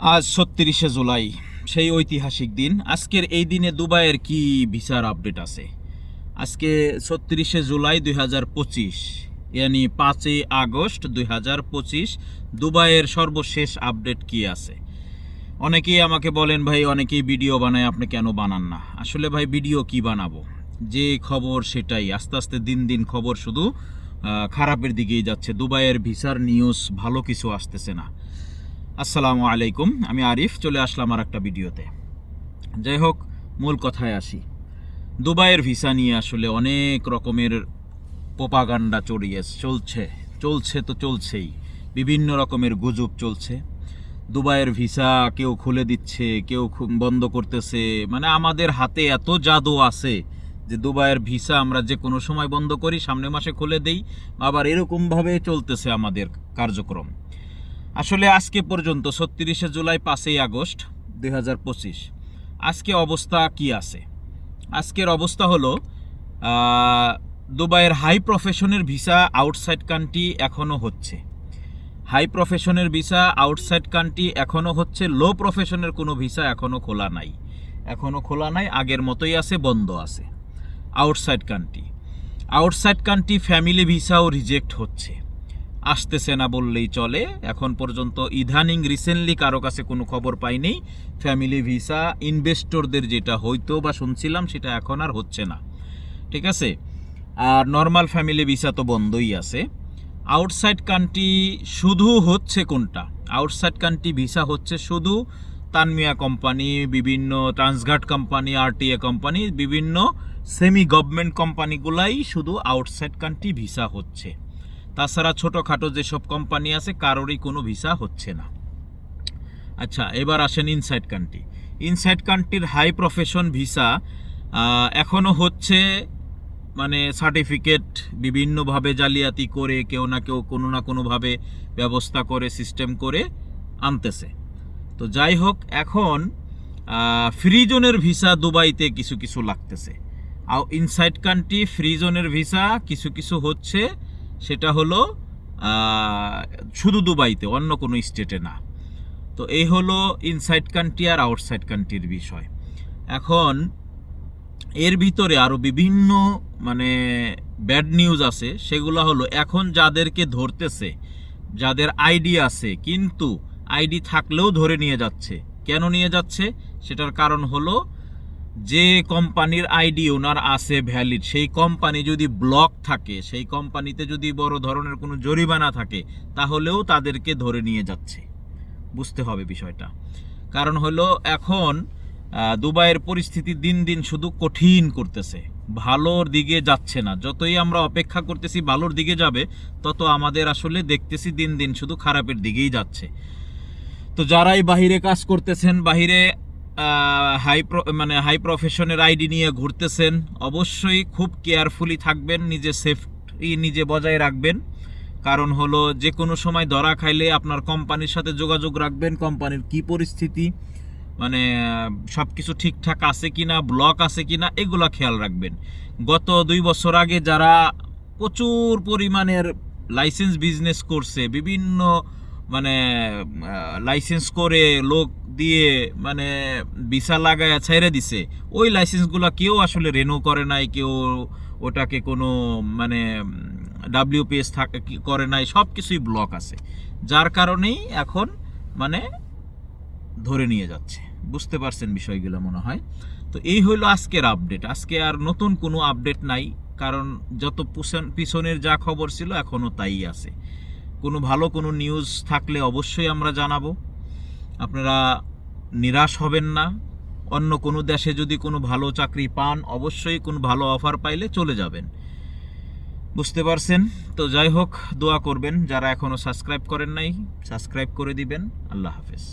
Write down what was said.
আজ ছত্রিশে জুলাই, সেই ঐতিহাসিক দিন। আজকের এই দিনে দুবাইয়ের কি ভিসার আপডেট আছে? আজকে ছত্রিশে জুলাই দুই হাজার পঁচিশ, ইয়ানি পাঁচই আগস্ট দুই হাজার পঁচিশ, দুবাইয়ের সর্বশেষ আপডেট কি আছে? অনেকেই আমাকে বলেন, ভাই, অনেকেই ভিডিও বানায়, আপনি কেন বানান না? আসলে ভাই, ভিডিও কি বানাবো? যে খবর সেটাই। আস্তে আস্তে দিন দিন খবর শুধু খারাপের দিকেই যাচ্ছে। দুবাইয়ের ভিসার নিউজ ভালো কিছু আসতেছে না। আসসালামু আলাইকুম, আমি আরিফ, চলে আসলাম আর একটা ভিডিওতে। যাই হোক, মূল কথায় আসি। দুবাইয়ের ভিসা নিয়ে আসলে অনেক রকমের পোপাগান্ডা চড়িয়ে চলছে চলছে তো চলছেই, বিভিন্ন রকমের গুজব চলছে। দুবাইয়ের ভিসা কেউ খুলে দিচ্ছে, কেউ বন্ধ করতেছে মানে আমাদের হাতে এত জাদু আছে যে দুবাইয়ের ভিসা আমরা যে কোনো সময় বন্ধ করি সামনের মাসে খুলে দেই, আবার এরকমভাবে চলতেছে আমাদের কার্যক্রম। আসলে আজকে পর্যন্ত ছত্রিশে জুলাই পাঁচই আগস্ট দু হাজার পঁচিশ। আজকে অবস্থা কি আছে? আজকের অবস্থা হলো দুবাইয়ের হাই প্রফেশনের ভিসা আউটসাইড কান্ট্রি এখনও হচ্ছে। হাই প্রফেশনের ভিসা আউটসাইড কান্ট্রি এখনও হচ্ছে, লো প্রফেশনের কোনো ভিসা এখনও খোলা নাই। এখনও খোলা নাই, আগের মতোই আছে, বন্ধ আছে। Outside country. Outside country family ভিসাও reject হচ্ছে। আসতেছে না বললেই চলে। এখন পর্যন্ত ইদানিং রিসেন্টলি কারও কাছে কোনো খবর পাইনি। ফ্যামিলি ভিসা ইনভেস্টরদের যেটা হইতো বা শুনছিলাম, সেটা এখন আর হচ্ছে না। ঠিক আছে? আর নর্মাল ফ্যামিলি ভিসা তো বন্ধই আছে। আউটসাইড কান্ট্রি শুধু হচ্ছে কোনটা? আউটসাইড কান্ট্রি ভিসা হচ্ছে শুধু তানমিয়া কোম্পানি বিভিন্ন ট্রান্সঘাট কোম্পানি আরটিএ কোম্পানি বিভিন্ন সেমি গভর্নমেন্ট কোম্পানিগুলাই শুধু আউটসাইড কান্ট্রি ভিসা হচ্ছে। তাছাড়া ছোটোখাটো যেসব কোম্পানি আছে, কারোরই কোনো ভিসা হচ্ছে না। আচ্ছা এবার আসেন ইনসাইড কান্ট্রি ইনসাইড কান্ট্রির হাই প্রফেশন ভিসা এখনও হচ্ছে মানে সার্টিফিকেট বিভিন্নভাবে জালিয়াতি করে কেউ না কেউ কোনো না কোনোভাবে ব্যবস্থা করে সিস্টেম করে আনতেছে। তো যাই হোক, এখন ফ্রি জোনের ভিসা দুবাইতে কিছু কিছু লাগতেছে। আর ইনসাইড কান্ট্রি ফ্রি জোনের ভিসা কিছু কিছু হচ্ছে সেটা হলো শুধু দুবাইতে, অন্য কোনো স্টেটে না। তো এই হলো ইনসাইড কান্ট্রি আর আউটসাইড কান্ট্রির বিষয়। এখন এর ভিতরে আরও বিভিন্ন মানে ব্যাড নিউজ আছে। সেগুলো হলো, এখন যাদেরকে ধরতেছে, যাদের আইডি আছে, কিন্তু আইডি থাকলেও ধরে নিয়ে যাচ্ছে। কেন নিয়ে যাচ্ছে? সেটার কারণ হলো যে কোম্পানির আইডি ওনার আছে ভ্যালিড সেই কোম্পানি যদি ব্লক থাকে, সেই কোম্পানিতে যদি বড় ধরনের কোনো জরিমানা থাকে, তাহলেও তাদেরকে ধরে নিয়ে যাচ্ছে। বুঝতে হবে বিষয়টা। কারণ হলো এখন দুবাইয়ের পরিস্থিতি দিন দিন শুধু কঠিন করতেছে। ভালোর দিকে যাচ্ছে না। যতই আমরা অপেক্ষা করতেছি ভালোর দিকে যাবে, তত আমাদের আসলে দেখতেছি দিন দিন শুধু খারাপের দিকেই যাচ্ছে। তো যারাই বাহিরে কাজ করতেছেন, বাহিরে হাই মানে হাই প্রফেশনের আইডি নিয়ে ঘুরতেছেন, অবশ্যই খুব কেয়ারফুলি থাকবেন, নিজে সেফটি নিজে বজায় রাখবেন। কারণ হলো যে কোনো সময় ধরা খাইলে আপনার কোম্পানির সাথে যোগাযোগ রাখবেন কোম্পানির কি পরিস্থিতি মানে সব কিছু ঠিকঠাক আছে কি না ব্লক আছে কি না এগুলো খেয়াল রাখবেন। গত দুই বছর আগে যারা প্রচুর পরিমাণের লাইসেন্স বিজনেস করছে, বিভিন্ন মানে লাইসেন্স করে লোক দিয়ে মানে ভিসা লাগায় ছেড়ে দিছে, ওই লাইসেন্সগুলো কেউ আসলে রেনু করে নাই, কেউ ওটাকে কোনো মানে ডাব্লিউপিএস থাকে করে নাই সব কিছুই ব্লক আছে। যার কারণেই এখন মানে ধরে নিয়ে যাচ্ছে। বুঝতে পারছেন বিষয়গুলো মনে হয়? তো এই হলো আজকের আপডেট আজকে আর নতুন কোনো আপডেট নাই, কারণ যত পিছনের যা খবর ছিল এখনও তাই আছে। কোনো ভালো কোনো নিউজ থাকলে অবশ্যই আমরা জানাব। আপনারা নিরাশ হবেন না। অন্য কোনো দেশে যদি কোনো ভালো চাকরি পান, অবশ্যই কোনো ভালো অফার পাইলে চলে যাবেন। বুঝতে পারছেন? তো যাই হোক, দোয়া করবেন যারা এখনও সাবস্ক্রাইব করেন নাই সাবস্ক্রাইব করে দিবেন। আল্লাহ হাফেজ।